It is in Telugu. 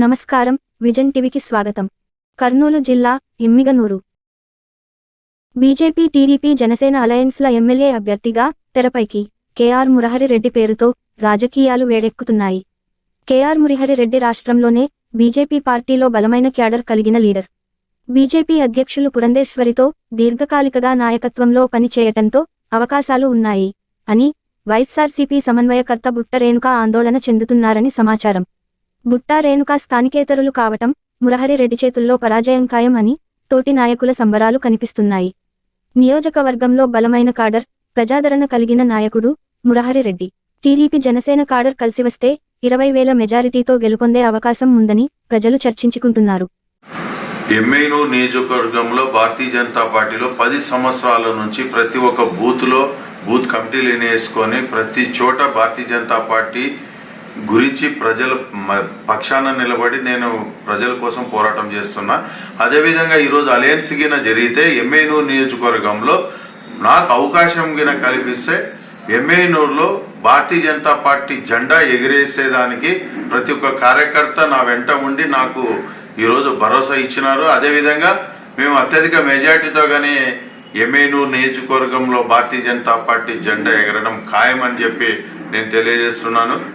నమస్కారం విజన్ టీవీకి స్వాగతం. కర్నూలు జిల్లా ఎమ్మిగనూరు. బీజేపీ టీడీపీ జనసేన అలయన్స్ల ఎమ్మెల్యే అభ్యర్థిగా తెరపైకి కేఆర్ మురహరి రెడ్డి పేరుతో రాజకీయాలు వేడెక్కుతున్నాయి. కేఆర్ మురిహరి రెడ్డి రాష్ట్రంలోనే బీజేపీ పార్టీలో బలమైన క్యాడర్ కలిగిన లీడర్. బీజేపీ అధ్యక్షులు పురంధేశ్వరితో దీర్ఘకాలికగా నాయకత్వంలో పనిచేయటంతో అవకాశాలు ఉన్నాయి అని వైఎస్ఆర్సీపీ సమన్వయకర్త బుట్ట రేణుక ఆందోళన చెందుతున్నారని సమాచారం. బుట్టా రేణుకా స్థానికేతరులు కావటం మురహరి రెడ్డి చేతుల్లో పరాజయం ఖాయం అని తోటి నాయకుల సంబరాలు కనిపిస్తున్నాయి. నియోజకవర్గంలో బలమైన కాడర్ ప్రజాదరణ కలిగిన నాయకుడు మురహరి రెడ్డి. టీడీపీ జనసేన కాడర్ కలిసివస్తే ఇరవై వేల మెజారిటీతో గెలుపొందే అవకాశం ఉందని ప్రజలు చర్చించుకుంటున్నారు. ఎమ్మెనూరు నియోజకవర్గంలో భారతీయ జనతా పార్టీలో పది సంవత్సరాల నుంచి ప్రతి ఒక్క బూత్లో బూత్ కమిటీలు వేసుకొని ప్రతి చోట భారతీయ జనతా పార్టీ గురించి ప్రజల మ- పక్షాన నిలబడి నేను ప్రజల కోసం పోరాటం చేస్తున్నా. అదేవిధంగా ఈరోజు అలయన్స్ గిన జరిగితే ఎంఏనూరు నియోజకవర్గంలో నాకు అవకాశం గిన కల్పిస్తే ఎంఏనూరులో భారతీయ జనతా పార్టీ జెండా ఎగిరేసేదానికి ప్రతి ఒక్క కార్యకర్త నా వెంట ఉండి నాకు ఈరోజు భరోసా ఇచ్చినారు. అదేవిధంగా మేము అత్యధిక మెజార్టీతో కానీ ఎమ్మెనూరు నియోజకవర్గంలో భారతీయ జనతా పార్టీ జెండా ఎగరడం ఖాయమని చెప్పి నేను తెలియజేస్తున్నాను.